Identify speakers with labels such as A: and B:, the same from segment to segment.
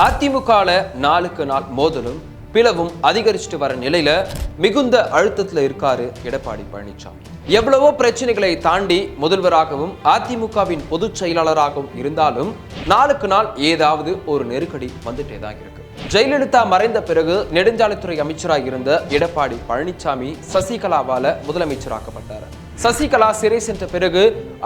A: அதிமுகவில் நாளுக்கு நாள் மோதலும் பிளவும் அதிகரிச்சுட்டு வர நிலையில மிகுந்த அழுத்தத்தில் இருக்காரு எடப்பாடி பழனிசாமி எவ்வளவோ பிரச்சனைகளை தாண்டி முதல்வராகவும் அதிமுகவின் பொதுச் செயலாளராகவும் இருந்தாலும் நாளுக்கு நாள் ஏதாவது ஒரு நெருக்கடி வந்துட்டே தான் இருக்கு. ஜெயலலிதா மறைந்த பிறகு நெடுஞ்சாலைத்துறை அமைச்சராக இருந்த எடப்பாடி பழனிசாமி சசிகலாவால முதலமைச்சராக்கப்பட்டார். சசிகலா சிறை சென்ற பிறகு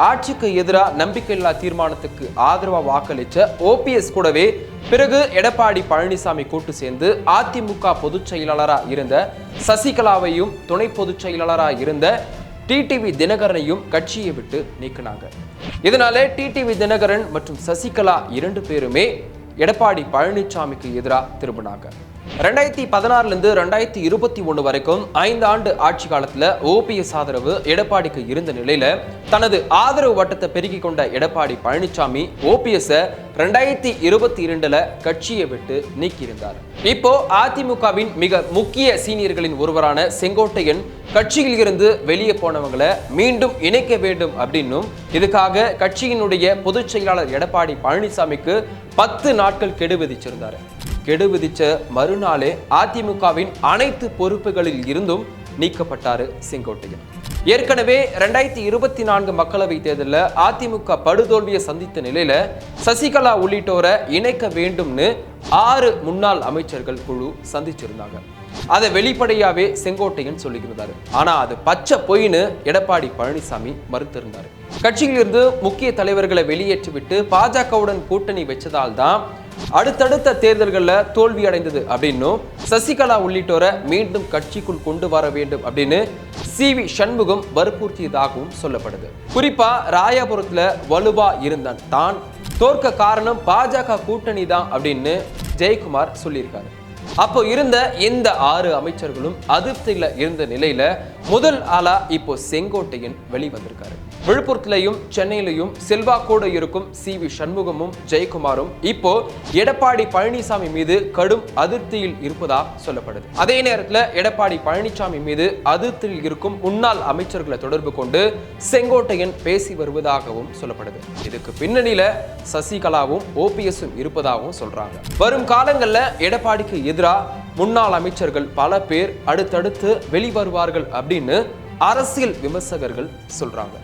A: ஆட்சிக்கு எதிராக நம்பிக்கையில்லா தீர்மானத்துக்கு ஆதரவாக வாக்களித்த ஓபிஎஸ் கூடவே பிறகு எடப்பாடி பழனிசாமி கூட்டு சேர்ந்து அதிமுக பொதுச் செயலாளராக இருந்த சசிகலாவையும் துணை பொதுச் செயலாளராக இருந்த டிடிவி தினகரனையும் கட்சியை விட்டு நீக்கினாங்க. இதனால டிடிவி தினகரன் மற்றும் சசிகலா இரண்டு பேருமே எடப்பாடி பழனிசாமிக்கு எதிராக திரும்பினாங்க. ரெண்டாயிரத்தி பதினாறுலேருந்து ரெண்டாயிரத்தி இருபத்தி ஒன்று வரைக்கும் ஐந்து ஆண்டு ஆட்சி காலத்தில் ஓபிஎஸ் ஆதரவு எடப்பாடிக்கு இருந்த நிலையில தனது ஆதரவு வட்டத்தை பெருக்கிக் கொண்ட எடப்பாடி பழனிசாமி ஓபிஎஸ்ஸை ரெண்டாயிரத்தி இருபத்தி இரண்டுல கட்சியை விட்டு நீக்கியிருந்தார். இப்போ அதிமுகவின் மிக முக்கிய சீனியர்களின் ஒருவரான செங்கோட்டையன் கட்சியில் இருந்து வெளியே போனவங்களை மீண்டும் இணைக்க வேண்டும் அப்படின்னும் இதுக்காக கட்சியினுடைய பொதுச் செயலாளர் எடப்பாடி பழனிசாமிக்கு பத்து நாட்கள் கெடு விதிச்சிருந்தாரு. கெடு விதிச்ச மறுநாளே அதிமுகவின் அனைத்து பொறுப்புகளில் இருந்தும் நீக்கப்பட்டாரு செங்கோட்டையன். ஏற்கனவே ரெண்டாயிரத்தி இருபத்தி நான்கு மக்களவை தேர்தலில் அதிமுக படுதோல்வியை சந்தித்த நிலையில சசிகலா உள்ளிட்டோரை இணைக்க வேண்டும்னு ஆறு முன்னாள் அமைச்சர்கள் குழு சந்திச்சிருந்தாங்க. அதை வெளிப்படையாவே செங்கோட்டையன் சொல்லியிருந்தாரு ஆனா அது பச்சை பொய்னு எடப்பாடி பழனிசாமி மறுத்திருந்தாரு. கட்சியிலிருந்து முக்கிய தலைவர்களை வெளியேற்றிவிட்டு பாஜகவுடன் கூட்டணி வச்சதால் தான் அடுத்தடுத்த தேர்தல்களில் தோல்வி அடைந்தது அப்படின்னும் சசிகலா உள்ளிட்டோரை மீண்டும் கட்சிக்குள் கொண்டு வர வேண்டும் அப்படின்னு சி வி சண்முகம் வற்புறுத்தியதாகவும் சொல்லப்படுது. குறிப்பா ராயாபுரத்துல வலுவா இருந்தான். தான் தோற்க காரணம் பாஜக கூட்டணி தான் அப்படின்னு ஜெயக்குமார் சொல்லியிருக்காரு. அப்போ இருந்த இந்த ஆறு அமைச்சர்களும் அதிருப்தியில இருந்த நிலையில முதல் ஆளா இப்போ செங்கோட்டையன் வெளிவந்திருக்காரு. விழுப்புரத்திலையும் சென்னையிலையும் செல்வாக்கோடு இருக்கும் சி வி சண்முகமும் ஜெயக்குமாரும் இப்போ எடப்பாடி பழனிசாமி மீது கடும் அதிருப்தியில் இருப்பதா சொல்லப்படுது. அதே நேரத்தில் எடப்பாடி பழனிசாமி மீது அதிருப்தியில் இருக்கும் முன்னாள் அமைச்சர்களை தொடர்பு கொண்டு செங்கோட்டையன் பேசி வருவதாகவும் சொல்லப்படுது. இதுக்கு பின்னணியில சசிகலாவும் ஓபிஎஸும் இருப்பதாகவும் சொல்றாங்க. வரும் காலங்கள்ல எடப்பாடிக்கு எதிராக முன்னாள் அமைச்சர்கள் பல பேர் அடுத்தடுத்து வெளிவருவார்கள் அப்படின்னு அரசியல் விமர்சகர்கள் சொல்றாங்க.